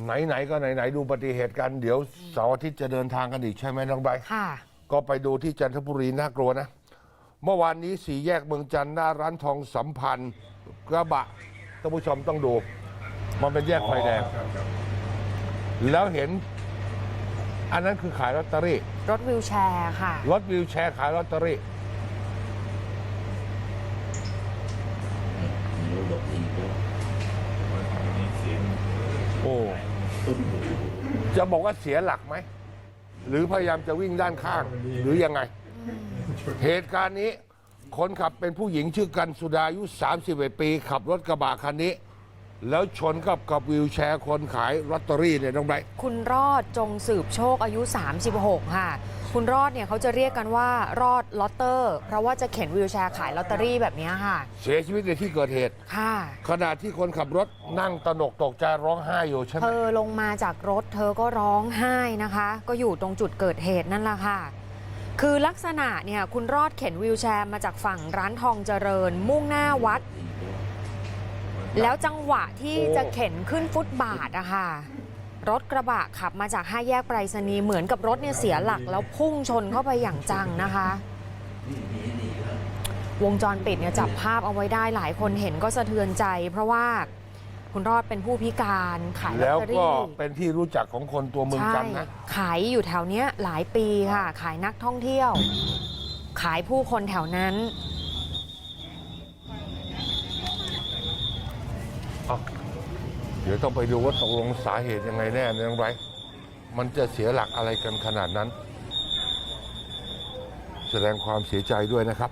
ไหนๆก็ไหนๆดูอุบัติเหตุกันเดี๋ยวเสาร์อาทิตย์จะเดินทางกันอีกใช่ไหมน้องใบร์ทค่ะ ก็ไปดูที่จันทบุรีน่ากลัวนะ เมื่อวานนี้สี่แยกเมืองจันทร์หน้าร้านทองสัมพันธ์กระบะท่านผู้ชมต้องดู มันเป็นแยกไฟแดง แล้วเห็น อันนั้นคือขายลอตเตอรี่รถวิวแชร์ค่ะ รถวิวแชร์ขายลอตเตอรี่ โอ้ จะบอกว่าเสียหลักไหม หรือพยายามจะวิ่งด้านข้าง หรือยังไง เหตุการณ์นี้ คนขับเป็นผู้หญิงชื่อกันสุดาอายุ 31 ปี ขับรถกระบะคันนี้ แล้วชนกับกับวิวแชร์คนขายลอตเตอรี่เนี่ยน้องไบร์ทคุณรอดจงสืบโชคอายุ 36 ค่ะ คุณรอดเนี่ยเขาจะเรียกกันว่ารอดลอตเตอร์ เพราะว่าจะเข็นวิวแชร์ขายลอตเตอรี่แบบเนี้ยค่ะ เสียชีวิตในที่เกิดเหตุ ค่ะ ขณะที่คนขับรถนั่งตระหนกตกใจร้องไห้อยู่ใช่ไหม เธอลงมาจากรถเธอก็ร้องไห้นะคะ ก็อยู่ตรงจุดเกิดเหตุนั่นแหละค่ะ คือลักษณะเนี่ยคุณรอดเข็นวิวแชร์มาจากฝั่งร้านทองเจริญ มุ่งหน้าวัด แล้วจังหวะที่จะเข็นขึ้นฟุตบาทอะค่ะรถกระบะขับมาจากห้าแยกไปรษณีย์เหมือนกับรถเนี่ยเสียหลักแล้วพุ่งชนเข้าไปอย่างจังนะคะ วงจรปิดเนี่ยจับภาพเอาไว้ได้หลายคนเห็นก็สะเทือนใจ เพราะว่าคุณรอดเป็นผู้พิการขายลอแล้ตวเตอก็รี่เป็นที่รู้จักของคนตัวเมืองใช่จันทร์นะขายอยู่แถวเนี้ยหลายปีค่ะ ขายนักท่องเที่ยว ขายผู้คนแถวนั้น อะ เดี๋ยวต้องไปดูว่าตกลงสาเหตุยังไงแน่น้องไบร์ทมันจะเสียหลักอะไรกันขนาดนั้น แสดงความเสียใจด้วยนะครับ